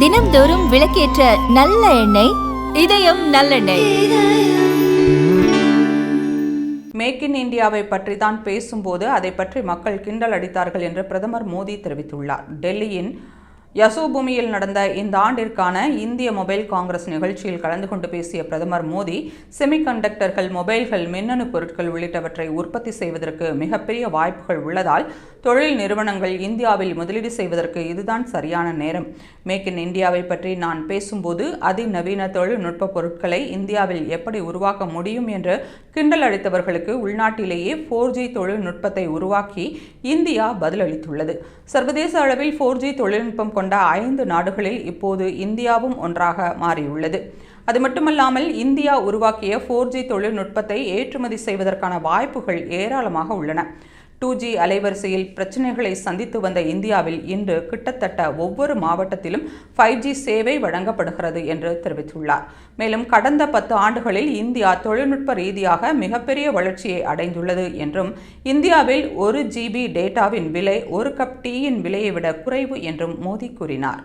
தினம்தோறும் விளக்கேற்ற நல்ல எண்ணெய் இதயம் நல்லெண்ணெய். மேக் இன் இந்தியாவை பற்றி தான் பேசும்போது அதை பற்றி மக்கள் கிண்டல் அடித்தார்கள் என்று பிரதமர் மோடி தெரிவித்துள்ளார். டெல்லியின் யசோபூமியில் நடந்த இந்த ஆண்டிற்கான இந்திய மொபைல் காங்கிரஸ் நிகழ்ச்சியில் கலந்து கொண்டு பேசிய பிரதமர் மோடி செமிகண்டக்டர்கள் மொபைல்கள் மின்னணு பொருட்கள் உள்ளிட்டவற்றை உற்பத்தி செய்வதற்கு மிகப்பெரிய வாய்ப்புகள் உள்ளதால் தொழில் நிறுவனங்கள் இந்தியாவில் முதலீடு செய்வதற்கு இதுதான் சரியான நேரம். மேக் இன் இந்தியாவை பற்றி நான் பேசும்போது அதிநவீன தொழில்நுட்ப பொருட்களை இந்தியாவில் எப்படி உருவாக்க முடியும் என்று கிண்டல் அளித்தவர்களுக்கு உள்நாட்டிலேயே ஃபோர் ஜி தொழில்நுட்பத்தை உருவாக்கி இந்தியா பதிலளித்துள்ளது. சர்வதேச அளவில் ஃபோர் ஜி தொழில்நுட்பம் கொண்ட ஐந்து நாடுகளில் இப்போது இந்தியாவும் ஒன்றாக மாறியுள்ளது. அது மட்டுமல்லாமல் இந்தியா உருவாக்கிய ஃபோர் ஜி தொழில்நுட்பத்தை ஏற்றுமதி செய்வதற்கான வாய்ப்புகள் ஏராளமாக உள்ளன. டூ ஜி அலைவரிசையில் பிரச்சனைகளை சந்தித்து வந்த இந்தியாவில் இன்று கிட்டத்தட்ட ஒவ்வொரு மாவட்டத்திலும் ஃபைவ் ஜி சேவை வழங்கப்படுகிறது என்று தெரிவித்துள்ளார். மேலும் கடந்த பத்து ஆண்டுகளில் இந்தியா தொழில்நுட்ப ரீதியாக மிகப்பெரிய வளர்ச்சியை அடைந்துள்ளது என்றும் இந்தியாவில் ஒரு ஜிபி டேட்டாவின் விலை ஒரு கப் டீயின் விலையை விட குறைவு என்றும் மோடி கூறினார்.